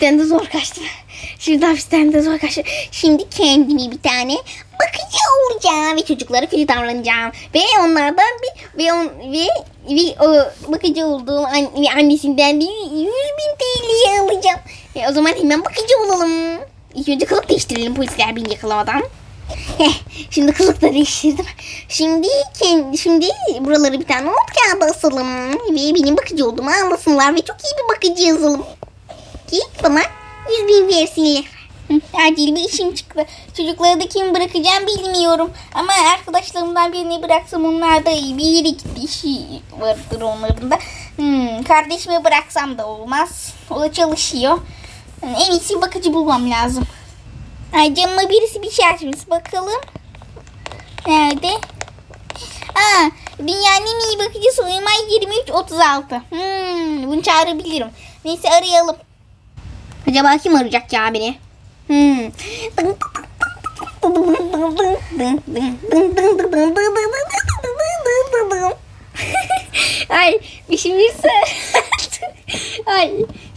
hapisten de zor kaçtım. Şimdi hapisten de zor kaçtım. Şimdi kendimi bir tane bakıcı olacağım ve çocuklara kötü davranacağım. Ve onlardan bir ve on, ve, ve o bakıcı olduğum an, ve annesinden bir 100 bin TL'ye alacağım. E, o zaman hemen bakıcı olalım. İlk önce kılık değiştirelim polisler beni yakalamadan. Heh, şimdi kılık da değiştirdim. Şimdi kendi, şimdi buraları bir tane not kağıdı asalım. Ve benim bakıcı olduğumu anlasınlar ve çok iyi bir bakıcı yazalım. Ki bana 100 bin versinler. Acil bir işim çıktı. Çocukları da kim bırakacağım bilmiyorum. Ama arkadaşlarımdan birini bıraksam onlar da iyi bir gitti. İşi vardır onların da. Hmm, kardeşime bıraksam da olmaz. O da çalışıyor. En iyisi bakıcı bulmam lazım. Ay camıma birisi bir şey açmış. Bakalım. Nerede? Aa, dünyanın en iyi bakıcısı Uymay 2336. Hmm, bunu çağırabilirim. Neyse arayalım. Acaba kim arayacak ya beni? Hmm. Ay bir şey bilirse. Ay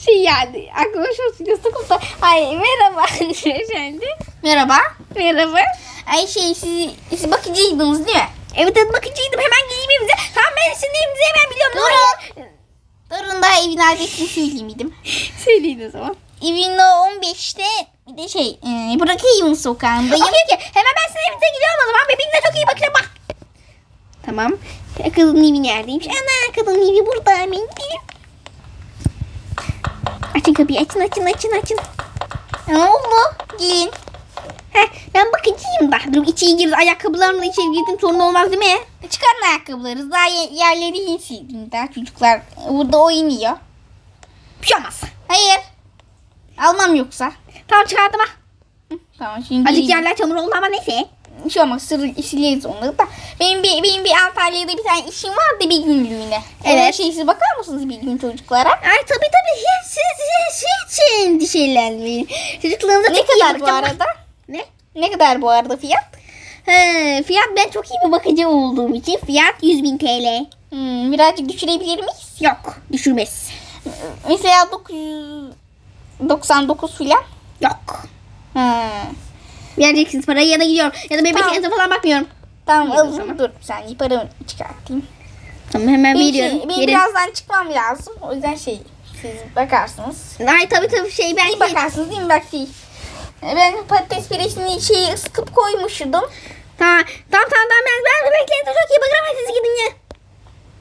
şey yani aklıma şu sıkıntı koptu. Ay merhaba efendim. Merhaba. Merhaba. Ay şey siz, siz bakıcıydınız değil mi? Evet evet bakıcıydım. Hemen geleyim evinize. Tamam ben sizin evinizi hemen biliyorum. Durun. Durun daha evin adresini söyleyeyim dedim. Söyleyin o zaman. Evin o 15'te bir de şey e, Brookhaven sokağındayım. Okey okey. Hemen ben sizin evinize gidiyorum o zaman. Bebeğinize çok iyi bakın bak. Tamam. Kadın evi neredeymiş? Ana kadın evi burada. Hemen. Açın kapıyı açın açın açın açın. Ne oldu? Gelin. Heh, ben bakıcıyım da. Dur içeri girdi. Ayakkabılarımla içeri girdim. Sorun olmaz değil mi? Çıkarın ayakkabıları. Daha ye- yerleri iyi sildim. Daha çocuklar burada oynuyor. Bir şey olmaz. Hayır. Almam yoksa. Tamam çıkardım ha. Tamam şimdi Azıcık yerler çamur oldu ama neyse. Bir şey olmaz. Sır sileriz onları da. Benim bir, benim bir Antalya'da bir tane işim vardı bir günlüğüne. Evet. Evet. Şey, siz bakar mısınız bir gün çocuklara? Ay tabii tabii hiç siz hiç, hiç endişelenmeyin. Çocuklarınıza Ne kadar bu arada? Ne? Ne kadar bu arada fiyat? He, fiyat ben çok iyi bir bakıcı olduğum için fiyat 100 bin TL. Hmm, birazcık düşürebilir miyiz? Yok düşürmez. Mesela 999 filan. Yok. Hmm. Vereceksiniz parayı ya da gidiyorum. Ya da bebek Tamam. falan bakmıyorum. Tamam zaman. Dur saniye paramı çıkartayım. Tamam hemen Benim, veriyorum. şey, benim birazdan çıkmam lazım. O yüzden şey siz bakarsınız. Ay tabii tabii şey ben İyi bakarsınız değil mi? Bak şey. Ben patates püresini şeyi ısıtıp koymuştum. Tamam tamam tamam ben, ben bebeklerinize çok iyi bakarım. Siz gidin ya.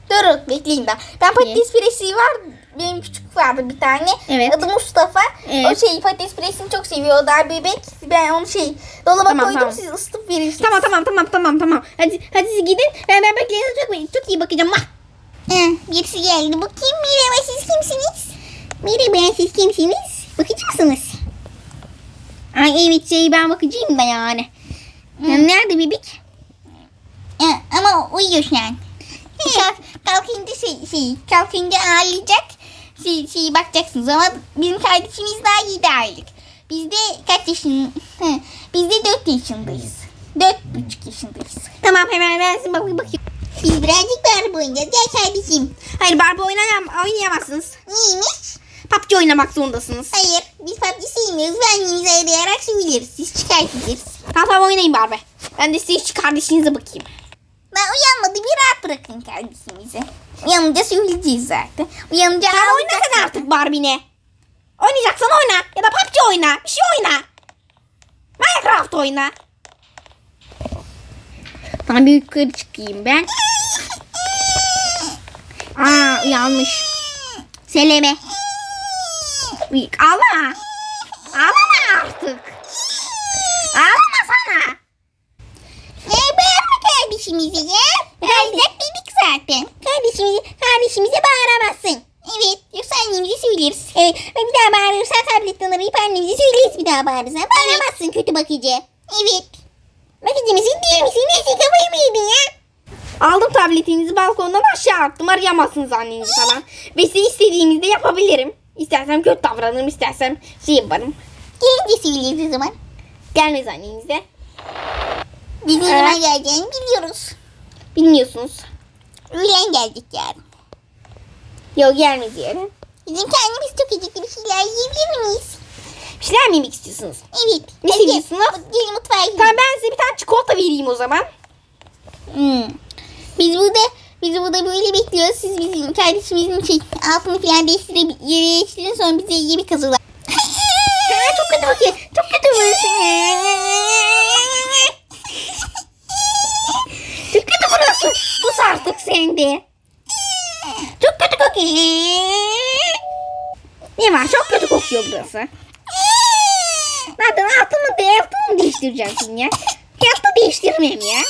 Durun bekleyin daha. Ben patates püresi var. Benim küçük vardı bir tane. Evet. Adı Mustafa. Evet. O şey patates püresini çok seviyor. O daha bebek. Ben onu şey dolaba Tamam, koydum. tamam. Siz ısıtıp verirsiniz. Tamam tamam tamam tamam tamam. Hadi hadi siz gidin. Ben ben bebeklerinize çok, çok iyi bakacağım. Hı, birisi geldi. Bu kim? Merhaba siz kimsiniz? Merhaba siz kimsiniz? Bakıcı mısınız? Ay evet şey ben bakıcıyım da yani. Yani nerede bebek? Hı, ama uyuyor şu an. Kalk, kalkınca şey, şey, kalkınca ağlayacak. Şey, şey bakacaksınız ama bizim kardeşimiz daha 7 aylık. Biz de kaç yaşın? Biz de 4 yaşındayız. Dört buçuk yaşındayız. Tamam hemen ben size bak bakayım. Biz birazcık Barbie oynayacağız. Gel kardeşim. Hayır Barbie oynayam oynayamazsınız. Neymiş? PUBG oynamak zorundasınız. Hayır. Biz PUBG sevmiyoruz. ve annemizi arayarak söyleriz. Siz çıkartırız. Tamam tamam oynayın Barbie. Ben de size şu kardeşinize bakayım. Ben uyanmadı. Bir rahat bırakın kardeşimizi. Uyanınca söyleyeceğiz zaten. Uyanınca Sen oynasana artık Barbie'ne. Oynayacaksan oyna. Ya da PUBG oyna. Bir şey oyna. Minecraft oyna. Tamam bir yukarı çıkayım ben. Aa uyanmış. Seleme. Ağlama. Ağlama artık. Ağlama sana. Ne bağırma kardeşimize ya? Ağlayacak dedik zaten. Kardeşimizi, kardeşimize bağıramazsın. Evet. Yoksa annemize söyleriz. Evet, bir daha bağırırsan tabletten arayıp annemize söyleriz bir daha bağırırsan. Bağıramazsın kötü bakıcı. Evet. Bakıcı mısın değil misin? Neyse kafayı mı yedin ya? Aldım tabletinizi balkondan aşağı attım. Arayamazsınız annenizi falan. Ve size istediğinizde yapabilirim. İstersem kötü davranırım, istersem şey yaparım. Gelince söyleriz o zaman. Gelmez annenize. Biz ne Ee? zaman geleceğini biliyoruz. Bilmiyorsunuz. Öğlen geldik yarın. Yok gelmez yarın. Bizim kendimiz çok acıklı bir şeyler yiyebilir miyiz? şeyler mi yemek istiyorsunuz? Evet. Ne Hadi seviyorsunuz? Gelin mutfağa gidelim. Tamam ben size bir tane çikolata vereyim o zaman. Hmm. Biz burada biz burada böyle bekliyoruz. Siz bizim kardeşimizin şey, altını falan değiştirip yere değiştirin sonra bize yemek hazırlar. Ha, çok kötü bakıyor. Çok kötü Çok kötü burası. Sus artık sen de. Çok kötü kokuyor. Ne var çok kötü kokuyor burası. Zaten altımı da altımı değiştireceğim senin ya. Hayatta değiştirmem ya.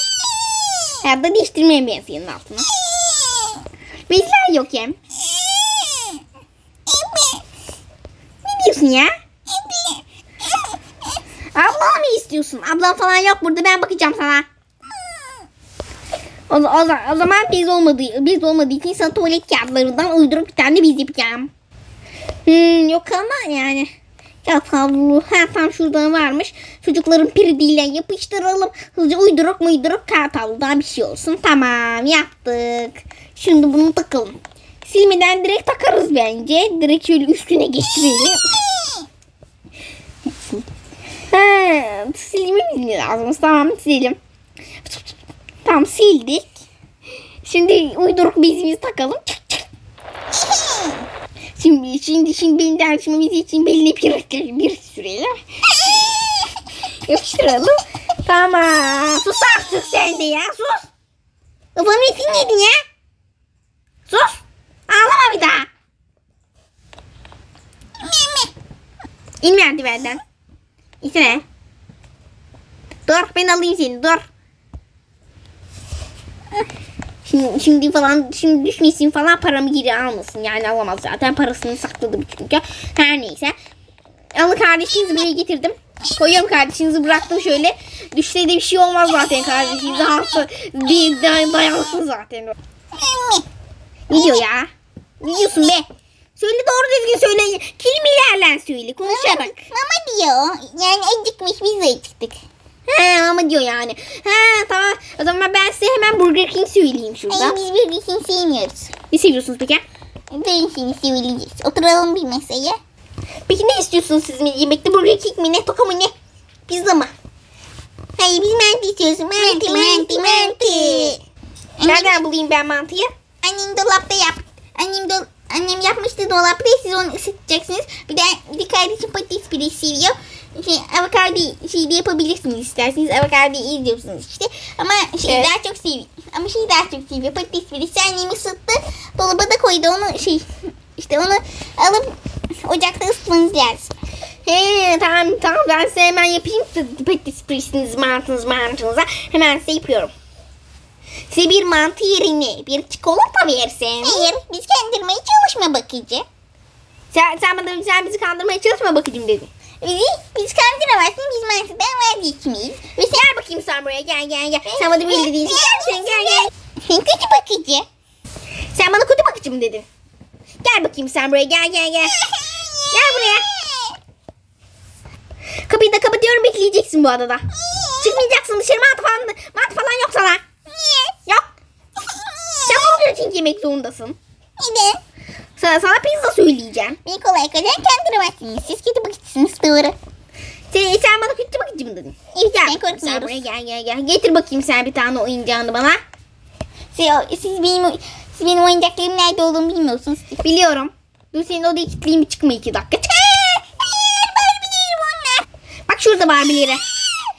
Hayatta değiştirmem ben senin altını. Bezler yok hem. Ne diyorsun ya? Abla mı istiyorsun? Ablam falan yok burada ben bakacağım sana. O, o, o zaman biz olmadığı, biz olmadığı için sana tuvalet kağıtlarından uydurup bir tane biz yapacağım. Hmm, yok ama yani. Ya havlu ha tam şuradan varmış. Çocukların piridiyle yapıştıralım. Hızlıca uyduruk muyduruk kağıt havludan bir şey olsun. Tamam yaptık. Şimdi bunu takalım. Silmeden direkt takarız bence. Direkt şöyle üstüne geçirelim. Ha, silmemiz mi lazım? Tamam silelim. Tamam sildik. Şimdi uyduruk bezimizi takalım. Şimdi şimdi şimdi benim dersimiz için belli bir bir süreyle yapıştıralım. Tamam. Sus artık sen de ya sus. Kafamı itin yedin ya. Sus. Ağlama bir daha. İn merdivenden. İsene. Dur ben alayım seni dur. Şimdi, şimdi falan şimdi düşmesin falan paramı geri almasın. Yani alamaz zaten. Parasını sakladım çünkü. Her neyse. Alın kardeşinizi buraya getirdim. Koyuyorum kardeşinizi bıraktım şöyle. Düşse de bir şey olmaz zaten kardeşiniz hasta değil dayanıklı zaten ne diyor ya. Ne diyorsun be? Söyle doğru düzgün söyle. Kelimelerle söyle konuşarak. Mama diyor. Yani acıkmış biz de acıktık. He ama diyor yani. He tamam. O zaman ben size hemen Burger King söyleyeyim şurada. Ay, biz bir şey sevmiyoruz. Ne seviyorsunuz peki? Ben seni söyleyeceğiz. Oturalım bir masaya. Peki ne istiyorsunuz siz mi? Yemekte Burger King mi? Ne toka mı ne? Pizza mı? Hayır biz mantı istiyoruz. Mantı mantı mantı. Nereden bulayım ben mantıyı? Annem dolapta yap. Annem dol Annem yapmıştı dolapta siz onu ısıtacaksınız. Bir de, bir de kardeşim patates püresi seviyor. Şey, avokado şey de yapabilirsiniz isterseniz. Avokado izliyorsunuz işte. Ama şey Evet. daha çok seviyor. Ama şey daha çok seviyor. Patates püresi annem ısıttı. Dolaba da koydu onu şey. işte onu alıp ocakta ısıtmanız lazım. He tamam tamam ben size hemen yapayım. Patates püresiniz mantınız mantınıza. Hemen size yapıyorum. Size bir mantı yerine bir çikolata versem. Hayır biz kendırmeye çalışma bakıcı. Sen, sen, bana, sen bizi kandırmaya çalışma bakıcım dedin. Bizi biz kandıramazsın biz mantıdan vazgeçmeyiz. Ve sen gel bakayım sen buraya gel gel gel. Sen bana şey gel sen gel gel. Kötü bakıcı. Sen bana kötü bakıcı mı dedin? Gel bakayım sen buraya gel gel gel. Gel buraya. Kapıyı da kapatıyorum bekleyeceksin bu adada. Çıkmayacaksın dışarı mantı falan, mantı falan yok sana. Yok. Sen Burger King yemek zorundasın. Neden? Sana, sana pizza söyleyeceğim. Beni kolay kolay kandıramazsınız. Siz kötü bakıcısınız doğru. Sen, sen bana kötü bakıcı mı dedin? Evet Gel ben bakayım sen buraya korkmuyoruz. gel gel gel. Getir bakayım sen bir tane oyuncağını bana. Siz, siz, benim, siz benim oyuncaklarım nerede olduğumu bilmiyorsunuz. Biliyorum. Dur senin odaya kilitleyeyim çıkma iki dakika. Çık. Barbie'lerim onlar. Bak şurada Barbie'leri.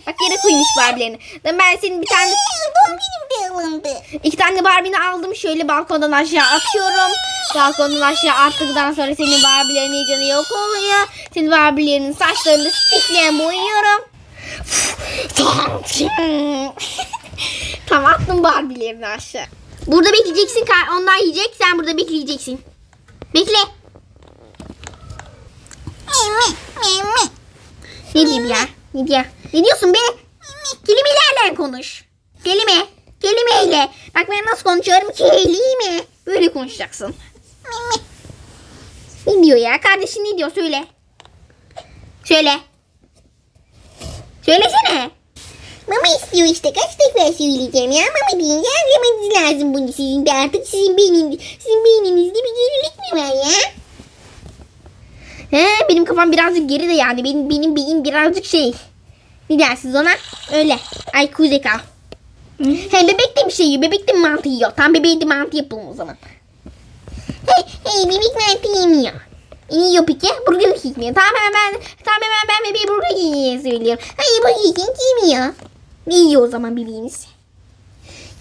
Bak yere koymuş Barbie'lerini. Ben senin bir tane Doğum günüm de alındı. iki tane Barbie'ni aldım şöyle balkondan aşağı atıyorum. Balkondan aşağı attıktan sonra senin Barbie'lerin iyicene yok oluyor. Senin Barbie'lerinin saçlarını stifleyen boyuyorum. Tamam attım Barbie'lerini aşağı. Burada bekleyeceksin. Onlar yiyecek. Sen burada bekleyeceksin. Bekle. Ne diyeyim ya? Ne diyor? Ne diyorsun be? Kelimelerle konuş. Kelime. Kelimeyle. Bak ben nasıl konuşuyorum? Kelime. Böyle konuşacaksın. Ne diyor ya? Kardeşin ne diyor? Söyle. Söyle. Söylesene. Mama istiyor işte kaç defa söyleyeceğim ya. Mama deyince anlamanız lazım bunu sizin de artık sizin beynin, sizin beyninizde bir gerilik mi var ya? He, benim kafam birazcık geri de yani. Benim, benim beyin birazcık şey. Ne dersiniz ona? Öyle. IQ zeka. He bebek de bir şey yiyor. Bebek de mantı yiyor? Tam bebeğe de mantı yapalım o zaman. Hey, bebek mantı yemiyor. Yiyor peki? Burger King mi? Tamam hemen ben, tamam hemen ben bebeğe Burger King'i söylüyorum. Hayır Burger King yemiyor. Yiyor o zaman bebeğiniz?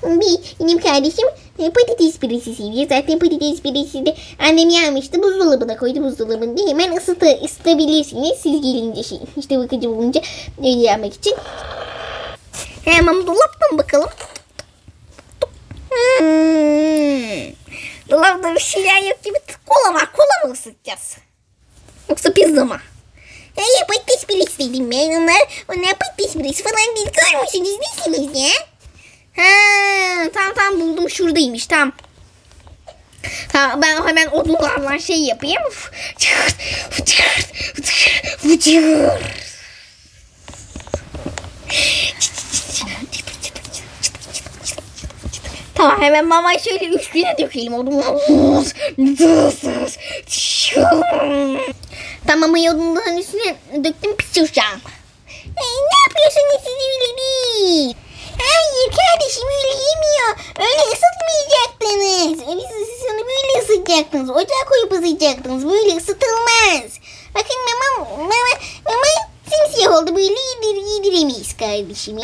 Bir, benim kardeşim e, patates püresi seviyor. Zaten patates püresi de annem yapmıştı. Buzdolabına koydu. Buzdolabında hemen ısıtı, ısıtabilirsiniz. Siz gelince şey. İşte bakıcı bulunca öyle yapmak için. Hemen dolaptan bakalım. Hmm. Dolapta bir şeyler yok gibi. Kola var. Kola mı ısıtacağız? Yoksa pizza mı? Hayır patates püresi dedim ben. Onlar, onlar patates püresi falan değil. Görmüşsünüz değilsiniz ya. Ha, tamam tamam buldum şuradaymış tamam. Tamam ben hemen odunlarla şey yapayım. Fıçır, fıçır, fıçır, fıçır. Tamam hemen mamayı şöyle üstüne dökelim odunlar. Tamam mamayı odunların üstüne döktüm pişireceğim. Ay, ne yapıyorsunuz siz öyle değil? Hayır kardeşim öyle yemiyor. Öyle ısıtmayacaktınız. Öyle onu böyle ısıtacaktınız. Ocağa koyup ısıtacaktınız. Böyle ısıtılmaz. Bakın mama, mama, mama simsiyah oldu. Böyle yedir, yediremeyiz kardeşimi.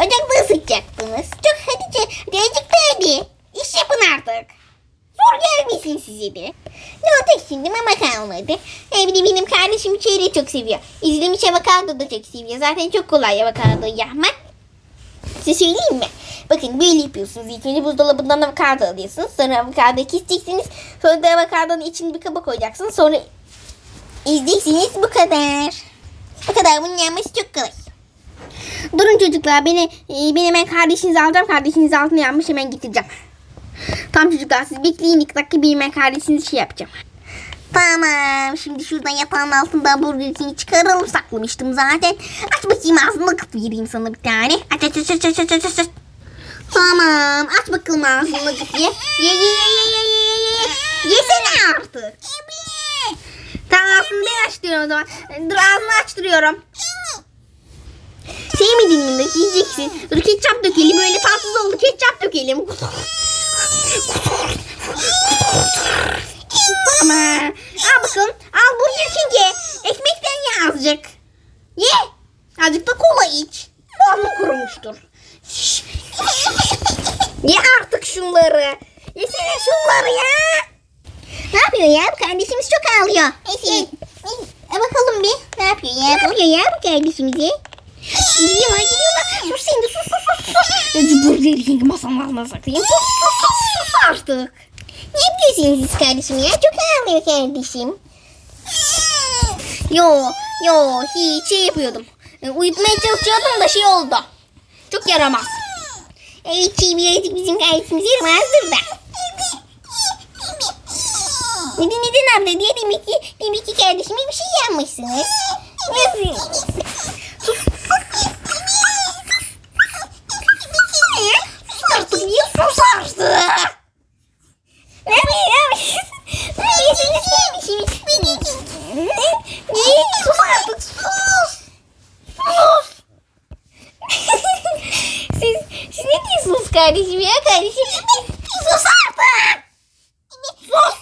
Ocakta ısıtacaktınız. Çok hadi acıktı hadi. İş yapın artık. Zor gelmesin size de. Ne olacak şimdi mama kalmadı. Hem de benim kardeşim çeyreği çok seviyor. İzlemiş avokado da çok seviyor. Zaten çok kolay avokado yapmak. Size söyleyeyim mi? Bakın böyle yapıyorsunuz. İlk önce buzdolabından avokado alıyorsunuz. Sonra avokadoyu keseceksiniz. Sonra da avokadonun içine bir kaba koyacaksınız. Sonra izleyeceksiniz bu kadar. Bu kadar bunun yapması çok kolay. Durun çocuklar beni e, ben hemen kardeşinizi alacağım. Kardeşiniz altına yanmış hemen getireceğim. Tamam çocuklar siz bekleyin iki dakika bir hemen kardeşinizi şey yapacağım. Tamam. Şimdi şuradan yatağın altından Burger King'i çıkaralım. Saklamıştım zaten. Aç bakayım ağzını kıt vereyim sana bir tane. Aç aç aç aç aç aç aç. aç. Tamam. Aç bakalım ağzını ye. Ye ye ye ye ye ye ye ye. Yesene artık. Tamam ağzını ben açtırıyorum o zaman. Dur ağzını açtırıyorum. Sevmedin mi? Yiyeceksin. Dur ketçap dökelim öyle tatsız oldu ketçap dökelim. Ama al bakalım al Burger King'e ekmekten ye azıcık. Ye. Azıcık da kola iç. Boğazın kurumuştur. Ye artık şunları. Yesene şunları ya. Ne yapıyor ya? Bu kardeşimiz çok ağlıyor. Neyse. E bakalım bir. Ne yapıyor ya? Ne yapıyor ya bu kardeşimizi? Gidiyorlar gidiyorlar. Sus sen de sus sus sus sus. Burger King masamın altına saklayayım. Sus sus sus sus artık. Ne yapıyorsunuz siz kardeşim ya? Çok ağlıyor kardeşim. Yo yo hiç şey yapıyordum. E, Uyutmaya çalışıyordum da şey oldu. Çok yaramaz. Evet çiğ bizim kardeşimiz yaramazdır da. Neden neden abla diye demek ki, demek ki kardeşime bir şey yapmışsınız. Nasıl? Sus artık niye sus artık? Sus artık sus. Sus. siz, siz ne diyorsunuz kardeşim ya kardeşim? Sus artık! Sus!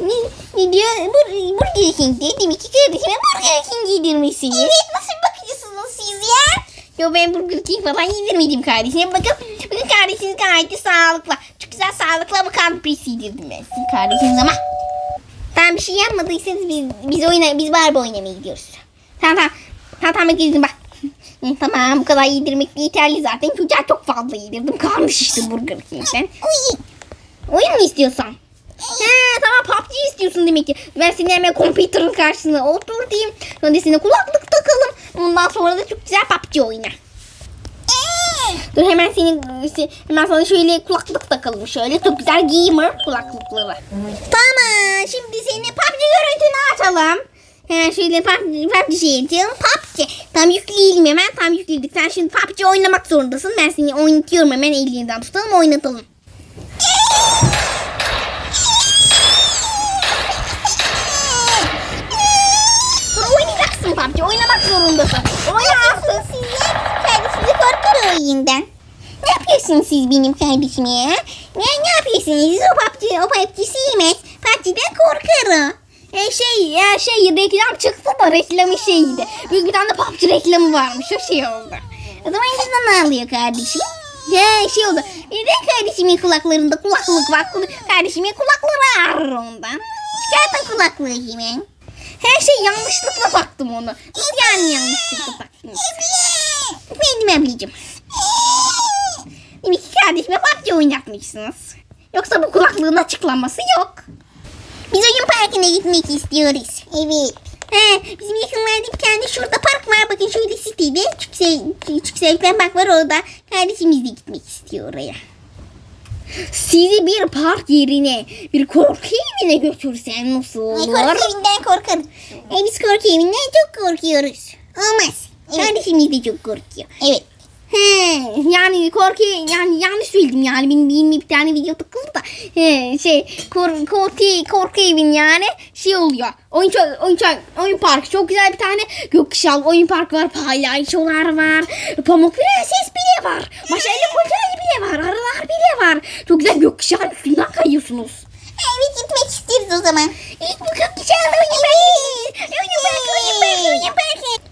Ne, ne diyor? Bur Burger King diye demek ki kardeşime Burger King yedirmişsiniz. Evet nasıl bakıyorsunuz siz ya? Yo ben Burger King falan yedirmedim kardeşime. Bakın, bakın kardeşiniz gayet de sağlıklı. Çok güzel sağlıklı avokado püresi yedirdim ben sizin kardeşiniz ama. Tamam bir şey yapmadıysanız biz, biz, oyna, biz Barbie oynamaya gidiyoruz. Tamam tamam. Tamam tamam gidin bak. Tamam bu kadar yedirmek yeterli zaten. Çocuğa çok fazla yedirdim. Kalmış işte Burger. Uy. Oyun mu istiyorsan? He tamam PUBG istiyorsun demek ki. Ben seni hemen computer'ın karşısına oturtayım. Sonra sana kulaklık takalım. Ondan sonra da çok güzel PUBG oyna. Dur hemen senin hemen sana şöyle kulaklık takalım şöyle çok güzel gamer kulaklıkları. Tamam şimdi seni PUBG görüntünü açalım. Hemen şöyle PUBG, PUBG şey açalım. PUBG. Tam yükleyelim hemen. Tam yükledik. Sen şimdi PUBG oynamak zorundasın. Ben seni oynatıyorum hemen elinden tutalım oynatalım. Zorundasın. Ama Ne yapıyorsunuz siz ya? Kardeşinizi korkar oyundan. Ne yapıyorsunuz siz benim kardeşime ya? Ne, ne yapıyorsunuz? O PUBG, o PUBG sevmez. PUBG'den korkar o. E şey ya şey reklam çıktı da reklamı şeydi. Büyük bir tane de PUBG reklamı varmış o şey oldu. O zaman bizden ne alıyor kardeşim? Ya şey oldu. De kardeşimin kulaklarında kulaklık var. Kardeşimin kulakları ağrır ondan. Çıkartın kulaklığı hemen. Her şey yanlışlıkla taktım onu. Nasıl yani yanlışlıkla taktınız? Efendim ablacığım. Demek ki kardeşime PUBG oynatmışsınız. Yoksa bu kulaklığın açıklaması yok. Biz oyun parkına gitmek istiyoruz. Evet. He, bizim yakınlarda bir tane şurada park var. Bakın şöyle sitede. Çüksel, Çüksel'den bak var orada. Kardeşimiz de gitmek istiyor oraya. Sizi bir park yerine bir korku evine götürsem nasıl Ay, olur? korku evinden korkarım. E, biz korku evinden çok korkuyoruz. Olmaz. Kardeşimiz de çok korkuyor. Evet. He, yani korku yani yanlış bildim yani. Benim benim bir tane video tıkladı da he, şey kor, korku korku evin yani. Şey oluyor oyun oyun oyun parkı. Çok güzel bir tane gökkuşağı oyun parkı var paylaşıyorlar var. Pamuk prenses bile var maşayla kocaeli bile var arılar bile var. Çok güzel gökkuşağın üstünden kayıyorsunuz. Evet gitmek isteriz o zaman. İlk bu güzel oyun parkı. Oyun parkı, oyun parkı, oyun parkı.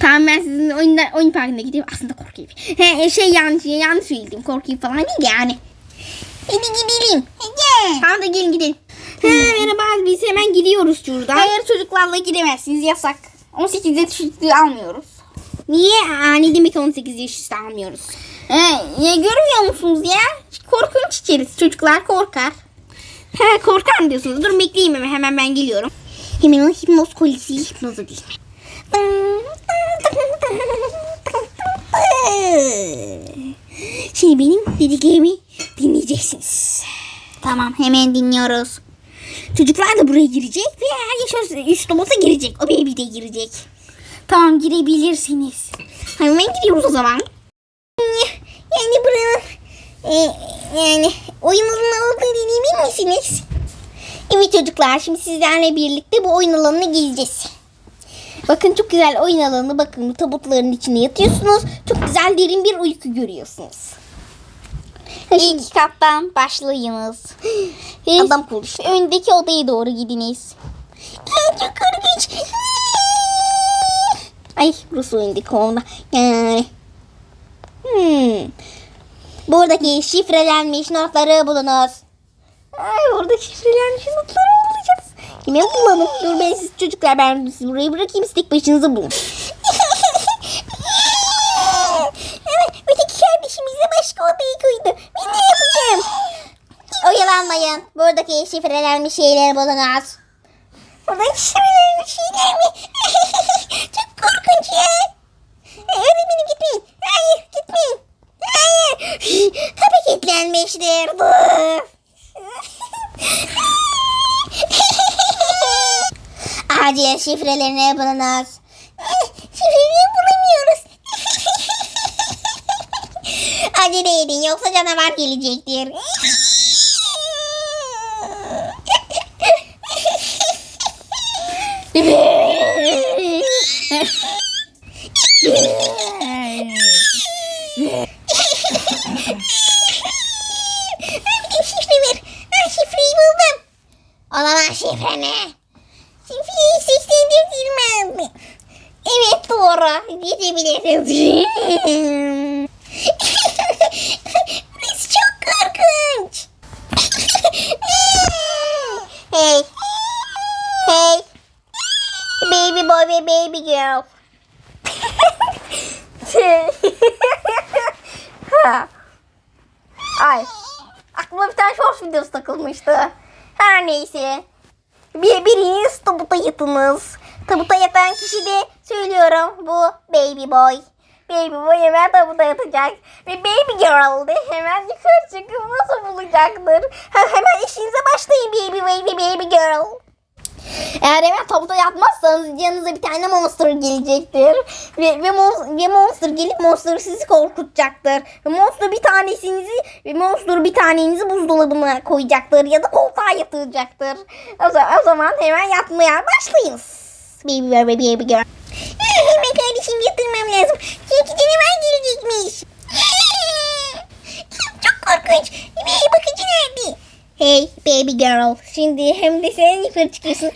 Tamam ben sizin oyunda, oyun parkına gideyim. Aslında korku evi he, şey yanlış yanlış söyledim korku evi falan değil yani Hadi gidelim. Hadi. Tamam da gelin gidelim. He, merhaba biz hemen gidiyoruz şuradan. Hayır çocuklarla gidemezsiniz yasak. 18 yaş üstü almıyoruz. Niye? Aa, ne demek 18 yaş üstü almıyoruz? He, ya görmüyor musunuz ya? Korkunç içeriz. Çocuklar korkar. He korkar mı diyorsunuz? Dur bekleyeyim hemen, hemen ben geliyorum. Hemen o hipnoz kolisi hipnozu değil. Şimdi benim dediklerimi dinleyeceksiniz. Tamam hemen dinliyoruz. Çocuklar da buraya girecek ve her yaş üstü olsa girecek. O baby de girecek. Tamam girebilirsiniz. Hemen gidiyoruz o zaman. Yani buranın e, yani oyunun olduğunu emin misiniz? Evet çocuklar şimdi sizlerle birlikte bu oyun alanına gireceğiz. Bakın çok güzel oyun alanı bakın bu tabutların içine yatıyorsunuz. Çok güzel derin bir uyku görüyorsunuz. İlk kattan başlayınız. Adam konuştu. öndeki odaya doğru gidiniz. Ay, çok korkunç. Ay burası öndeki oda. Yani. Hmm. Buradaki şifrelenmiş notları bulunuz. Ay oradaki şifrelenmiş notları bulacağız? Kime bulalım? Dur ben siz çocuklar ben sizi buraya bırakayım siz tek başınıza bulun. öteki kardeşimiz de başka odaya koydu. Ben ne yapacağım? Oyalanmayın. Buradaki şifrelenmiş şeyleri bulunuz. Buradaki şifrelenmiş şeyler mi? Çok korkunç ya. Öğretmenim gitmeyin. Hayır gitmeyin. Hayır. Kapı kilitlenmiştir. Acil şifrelerini bulunuz. Şifreleri bulamıyoruz. Acele edin yoksa canavar gelecektir. Şifre ver. Ben şifreyi buldum. Olamaz şifre ne? Seslendirdim mi? Evet doğru. Gidebiliriz. Burası çok korkunç. hey. Hey. Baby boy ve baby girl. Ay. Aklıma bir tane short videosu takılmıştı. Her neyse. Bir, biriniz tabuta yatınız. Tabuta yatan kişi de söylüyorum bu baby boy. Baby boy hemen tabuta yatacak. Ve baby girl de hemen yukarı çıkıp nasıl bulacaktır? Hemen işinize başlayın baby baby baby girl. Eğer hemen tabuta yatmazsanız yanınıza bir tane monster gelecektir. Ve, ve, mon- ve monster gelip monster sizi korkutacaktır. Ve monster bir tanesinizi ve monster bir tanenizi buzdolabına koyacaktır ya da koltuğa yatıracaktır. O zaman, o zaman hemen yatmaya başlayınız. Baby girl baby baby girl. Hemen kardeşim yatırmam lazım. Çünkü canavar gelecekmiş. Çok korkunç. Hey bakıcı nerede? Hey baby girl. Şimdi hem de sen yukarı çıkıyorsun.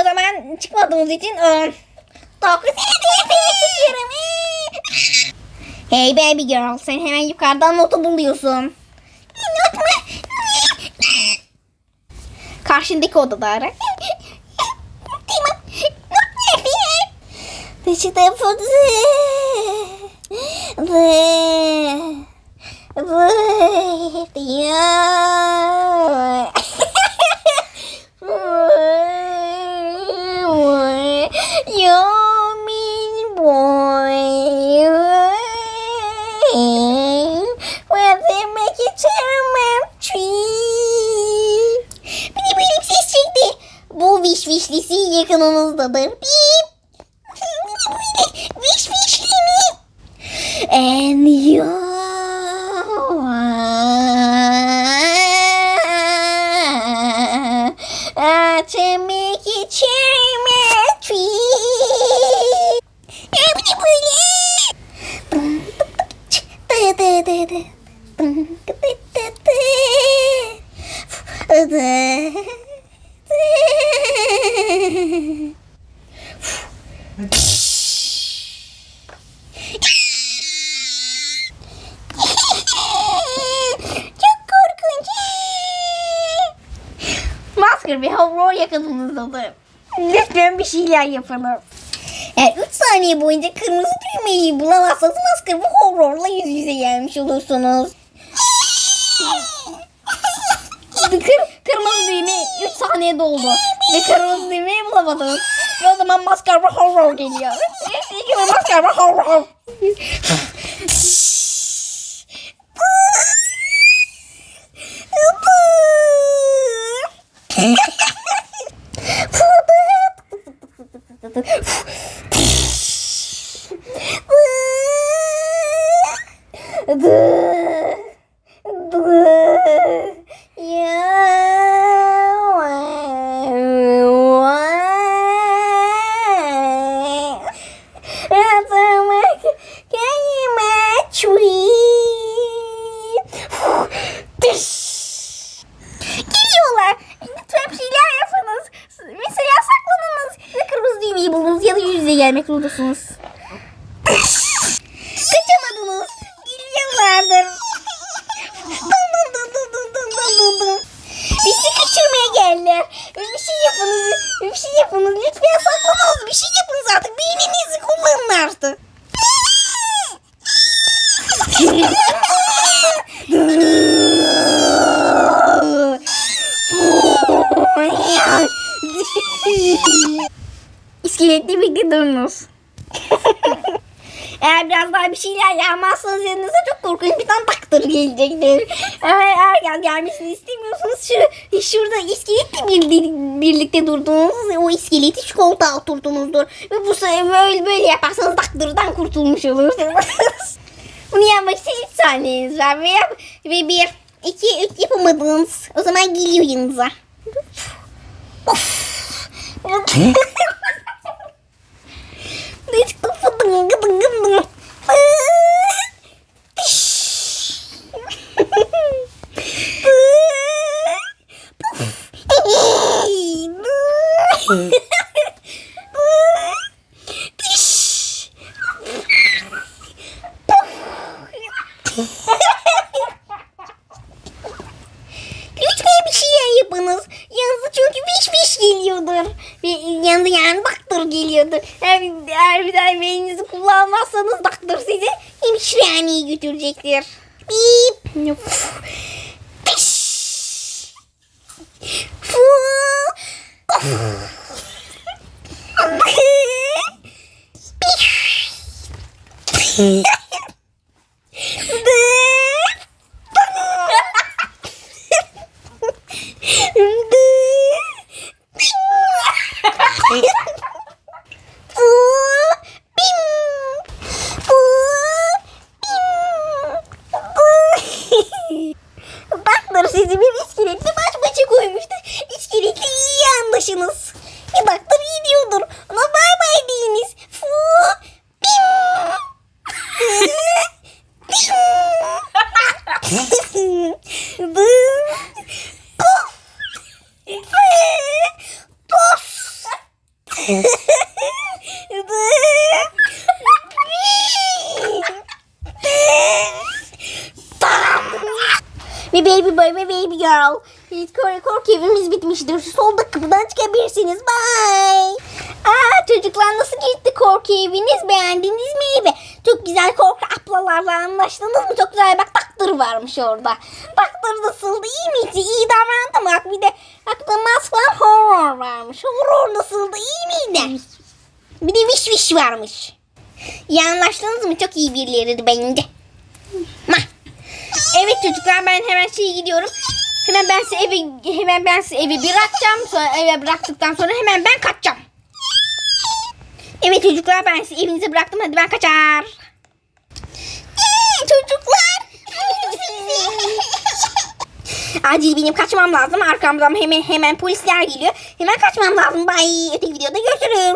o zaman çıkmadığımız için o, dokuz sene sıkıyorum. Hey baby girl. Sen hemen yukarıdan notu buluyorsun. Not mu? Karşındaki odalara. Peşi telefonu. Vıy. Vıy. Vıy. fişlisi yakınınızdadır. Bip. Fiş fişli mi? And you to make you cherry my tree. Everybody. Masker ve horror yakınımızdadır. Lütfen bir şeyler yapalım. Eğer 3 saniye boyunca kırmızı düğmeyi bulamazsanız masker ve horrorla yüz yüze gelmiş olursunuz. Kır, kırmızı düğme 3 saniye doldu. Ve kırmızı düğmeyi bulamadınız. Ve o zaman maskarma horror geliyor. İyi ki maskarma horror. Pfff. Bir şey yapınız. Lütfen saklanınız. Bir şey yapınız artık. Beyninizi kullanın artık. İskeletli bir durunuz. Eğer biraz daha bir şeyler yapmazsanız yanınıza çok korkunç bir tane taktır gelecektir. Eğer, gel gelmesini istemiyorsanız şu, şurada iskeletle bir, birlikte durduğunuz o iskeleti şu koltuğa oturtunuzdur. Ve bu böyle, böyle yaparsanız taktırdan kurtulmuş olursunuz. Bunu yapmak için 3 saniyeniz var. Ve, yap, ve bir, iki, üç yapamadınız. O zaman geliyor yanınıza. Of. Hiç kıpırdın evimiz bitmiştir. Şu soldaki kapıdan çıkabilirsiniz. Bye. Aa çocuklar nasıl gitti korku eviniz? Beğendiniz mi evi? Çok güzel korku ablalarla anlaştınız mı? Çok güzel bak taktır varmış orada. Taktır nasıldı? İyi miydi? İyi davrandı mı? Bak bir de aklında mask var horror varmış. Horror nasıldı? İyi miydi? Bir de wish wish varmış. İyi anlaştınız mı? Çok iyi birileriydi bence. Ma. Evet çocuklar ben hemen şey gidiyorum. Hemen ben size eve hemen ben size evi bırakacağım. Sonra eve bıraktıktan sonra hemen ben kaçacağım. Evet çocuklar ben sizi evinize bıraktım. Hadi ben kaçar. Çocuklar. Acil benim kaçmam lazım. Arkamdan hemen hemen polisler geliyor. Hemen kaçmam lazım. Bye. Öteki videoda görüşürüz.